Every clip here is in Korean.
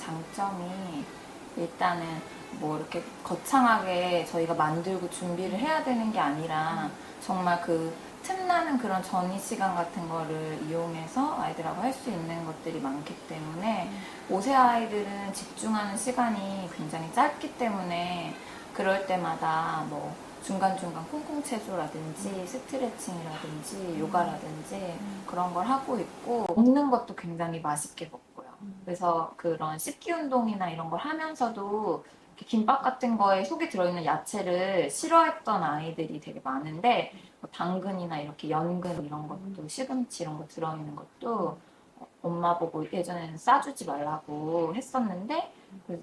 장점이 일단은 뭐 이렇게 거창하게 저희가 만들고 준비를 해야 되는 게 아니라 정말 그 틈나는 그런 전이 시간 같은 거를 이용해서 아이들하고 할 수 있는 것들이 많기 때문에 5세 아이들은 집중하는 시간이 굉장히 짧기 때문에 그럴 때마다 뭐 중간중간 콩콩 체조라든지 스트레칭이라든지 요가라든지 그런 걸 하고 있고 먹는 것도 굉장히 맛있게 먹고요. 그래서 그런 씹기 운동이나 이런 걸 하면서도 김밥 같은 거에 속에 들어있는 야채를 싫어했던 아이들이 되게 많은데 뭐 당근이나 이렇게 연근 이런 것도 시금치 이런 거 들어있는 것도 어, 엄마 보고 예전에는 싸주지 말라고 했었는데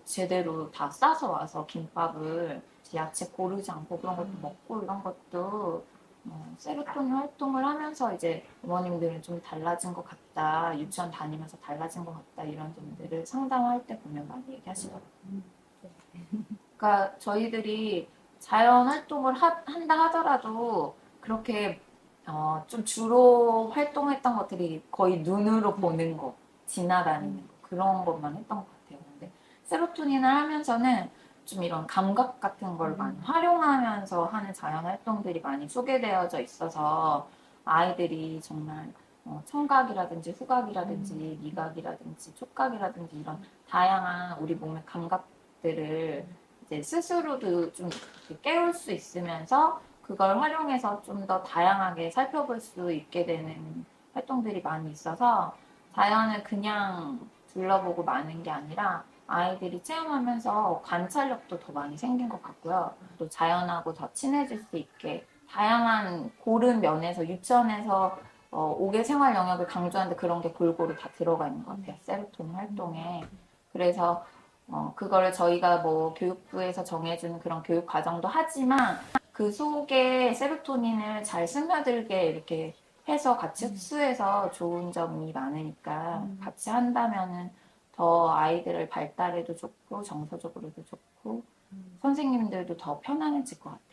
제대로 다 싸서 와서 김밥을 야채 고르지 않고 그런 것도 먹고 이런 것도 어, 세로토닌 활동을 하면서 이제 어머님들은 좀 달라진 것 같다 유치원 다니면서 달라진 것 같다 이런 점들을 상담할 때 보면 많이 얘기하시더라고요. 그러니까 저희들이 자연 활동을 하- 한다 하더라도 그렇게 어, 좀 주로 활동했던 것들이 거의 눈으로 보는 거, 지나다니는 거 그런 것만 했던 것 같아요. 근데 세로토닌을 하면서는 좀 이런 감각 같은 걸 많이 활용하면서 하는 자연 활동들이 많이 소개되어져 있어서 아이들이 정말 어, 청각이라든지 후각이라든지 미각이라든지 촉각이라든지 이런 다양한 우리 몸의 감각들을 이제 스스로도 좀 깨울 수 있으면서 그걸 활용해서 좀 더 다양하게 살펴볼 수 있게 되는 활동들이 많이 있어서 자연을 그냥 둘러보고 마는 게 아니라 아이들이 체험하면서 관찰력도 더 많이 생긴 것 같고요. 또 자연하고 더 친해질 수 있게 다양한 고른 면에서 유치원에서 어, 5개 생활 영역을 강조하는데 그런 게 골고루 다 들어가 있는 것 같아요. 세로토닌 활동에. 그래서 어, 그거를 저희가 뭐 교육부에서 정해주는 그런 교육 과정도 하지만 그 속에 세로토닌을 잘 스며들게 이렇게 해서 같이 흡수해서 좋은 점이 많으니까 같이 한다면은 더 아이들의 발달에도 좋고 정서적으로도 좋고 선생님들도 더 편안해질 것 같아요.